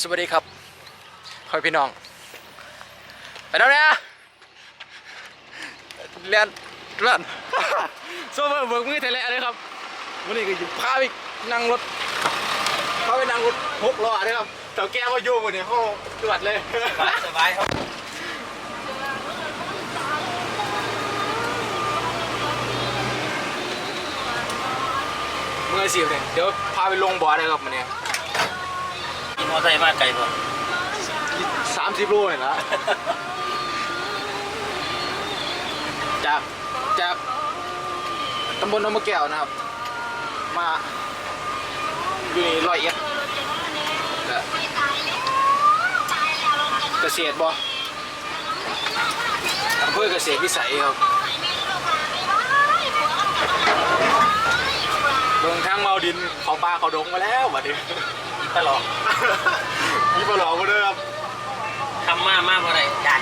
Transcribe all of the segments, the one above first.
สวัสดีครับพ่อพี่น้อง ไปแล้วเนี่ยเรียนเรียนโซเฟอร์เบิกมือเทเลเลยครับวันนี้ก็จะพาไปนั่งรถพาไปนั่งรถหกล้อเลยครับเต่าแก้วก็โยมวันนี้ห้องตรวจเลยสบายครับมือสิบเนี่ยเดี๋ยวพาไปลงบ่อเลยครับวันนี้กินม อไซค์มาไกลป่ะสามสิบโลเลยนะจากจากตำบลนมแก้วนะครับ มาอยู่นี่ร้อยเอ็ดและเกษตรบ่อำเภอเกษตรวิสัยครับเบิ่งทางเมาดินเขาปลาเขาดงมาแล้วบัดนี้ กินตลอดยี่ปลาหลอกมาด้วยครับทำมากมากอะไรยัน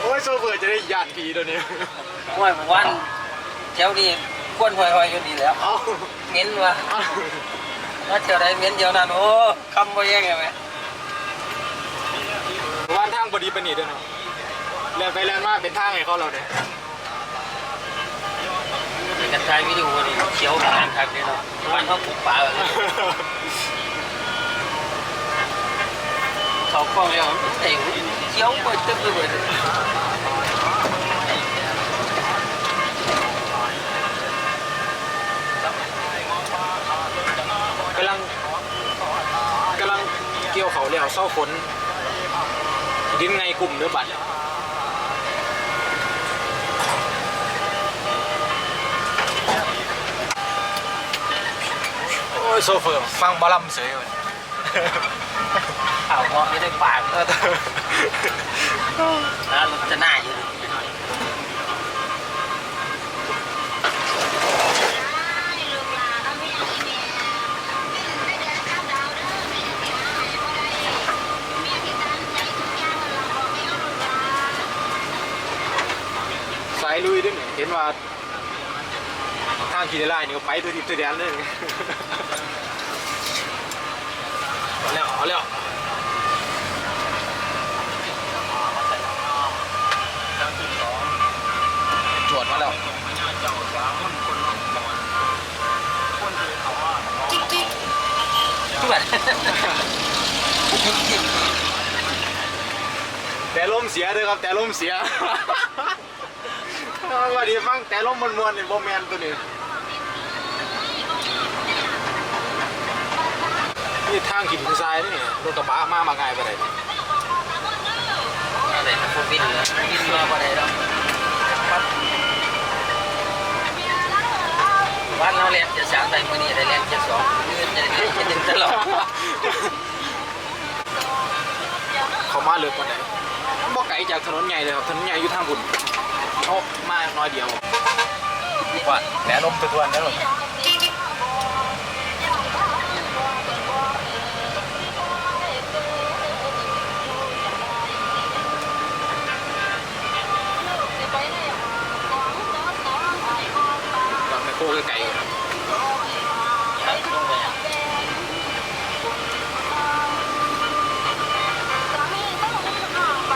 โอ้ยโซเฟอร์จะได้ยานผีตัวนี้ห้วยผมวันแถวนี้ควนหอยหอยอยู่ดีแล้วเอาเหม็นว่ะเอาว่าเที่ยวใดเหม็นเดียวนั้นโอ้คำว่าแย่งไงไหมว่านทางบดีปานนีด้วยเนาะแลนไปแลนมาเป็นทางให้เขาเราเนี่ยเป็นกันถ่ายวิดีโอนี่เขียวขนาดครับเนี่ยเนาะวันเขาปลูกป่าแบบนี้ เขากล้องแล้วมันเต่งเขียวเปิดตึ๊บเปิดกำลังกำลังเกี่ยวเขาแล้วเศร้าฝนดินไงกลุ่มเนื้อบัตรโอ้ยโซเฟอร์ฟังบอลลัมเสยเลย ข่าวเพราะไม่ได้ปากแล้วรถจะหน้าอยู่สายลุยด้วยเห็นว่าทางขี่ได้ไล่นี่ก็ไปตัวทิพย์ตัวแดนเลยเอาแล้วเอาแล้วจวดมาแล้ว ทุกวันแต่ลมเสียเลยครับแต่ลมเสียวันนี้ฟังแต่ลมมวนๆนี่โมแมนตัวนี้นี่ทางขินทรายนี่รถกระบะมามาง่ายไปไหนใดอะไรนะพวกบินเหรอบินเรือก็ได้แล้ว บ้านเราเรียนจะสามใส่มือนี่ได้เรียนจะสองมือจะได้เรียนจะหนึ่งตลอดเขามาเลือกวันไหนบ่ไกลจากถนนใหญ่เลยครับถนนใหญ่อยู่ทางบุญเขามาน้อยเดียวว่าแต่ลมตัวตัวนี้หรอ ตอนแมคโครไกลๆครับ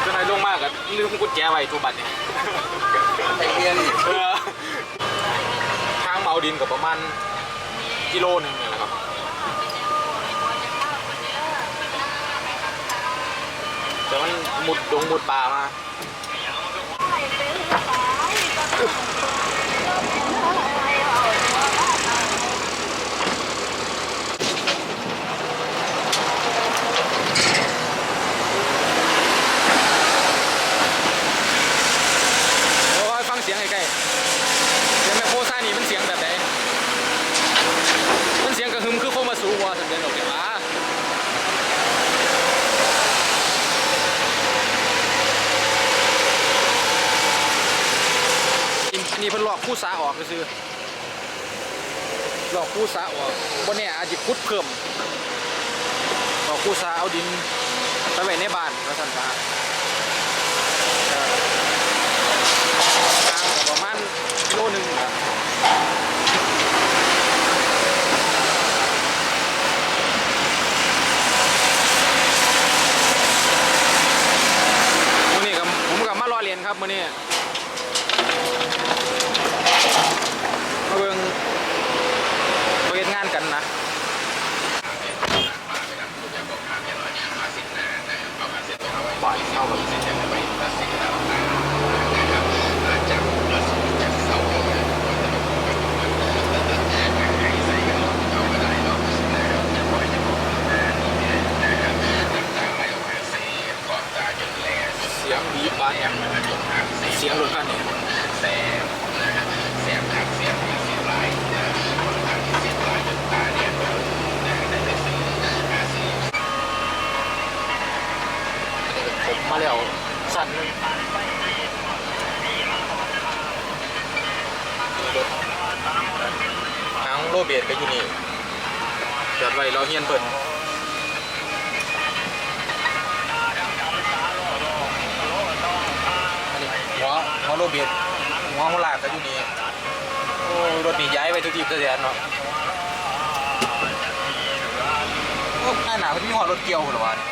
ก็นายลงมากอะลืมกุญแจไว้ทุกบัตรเนี่ยไอเรียนเออทางเมาดินกับประมาณกิโลหนึ่งเนี่ยแหละครับแต่มันมุดดงมุดป่ามา สาออกก็คือหลอกคู่สาออกวันนี้อาจจะพุดเพิ่มหลอกคู่สาเอาดินไปไว้ในบ้านแล้วสันตาประมาณโลหนึ่งครับวันนี้กับผมกับมารอเรียนครับวันนี้ ทางโรเบียดก็อยู่นี่จอดไว้รอเฮียนเพิ่นอันนี้หัวหัวโรเบียดหัวหัวลากก็อยู่นี่โอ้รถนี่ย้ายไปทุกทีทุกแดนเนาะโอ้หน้าหนาวที่มีหัวรถเกี่ยวเหรอวะเนี่ย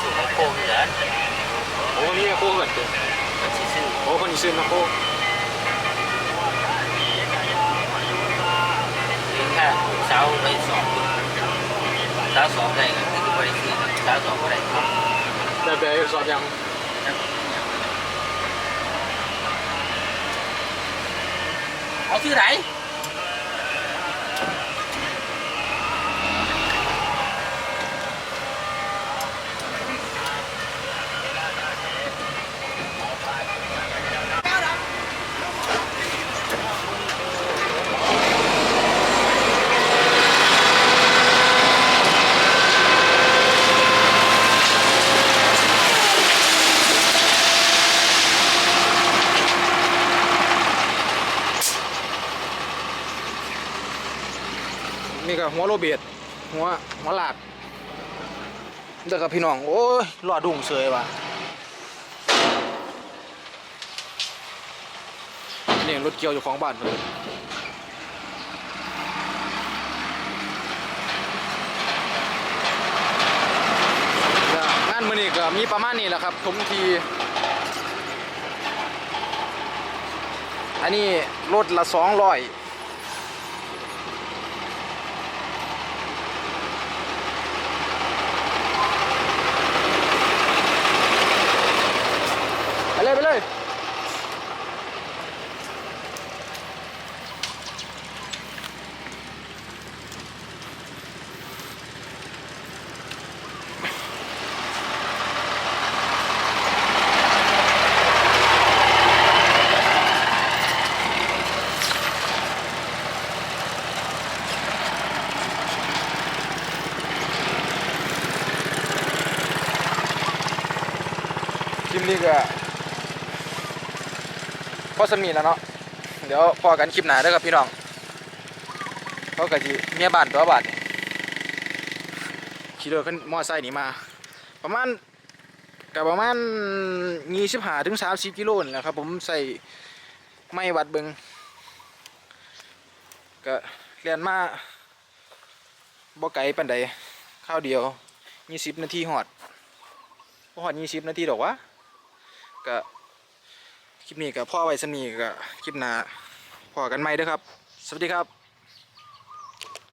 สู่ของโค้งเหนือโอ้นี่โค้งเหมือนกันมันสิซื้อโอ้คนนี้ซื้อมาโค้ง เลี้ยงค่าไปสองเช้าสองได้ก็คือได้ซื้อเช้าสองบ่ได้ครับแต่ไปสอบยังเอาชื่อไหน หัวโรเบียดหัวหัวหลากเด็กกับพี่น้อง โอ้ยรอดุ่งเสยว่ะนี่รถเกี่ยวอยู่ของบ้านเลยงานมือนี้ก็มีประมาณนี้แหละครับทุกทีอันนี้รถละสองร้อย ไปเลย ไปเลย คลิปนี้ก็พ อสมีแล้วเนาะเดี๋ยวพอกันคลิปหน้าเด้อครับพี่น้องเขากะจีเมียบ้านตัวบานขี่รถขึ้นมอไซค์นี่มา ประมาณกับประมาณยี่สิบห้าถึงสามสิบกิโลนี่แหละครับ ผมใส่ไม่วัดเบิงก็เรียนมาบ่ไกลปันใดข้าวเดียวยี่สิบนาทีหอดหอดยี่สิบนาทีดอกวะก็ คลิปนี้กับพ่อไว้สนีกับคลิปหน้าพอกันไหมเด้อครับ สวัสดีครับ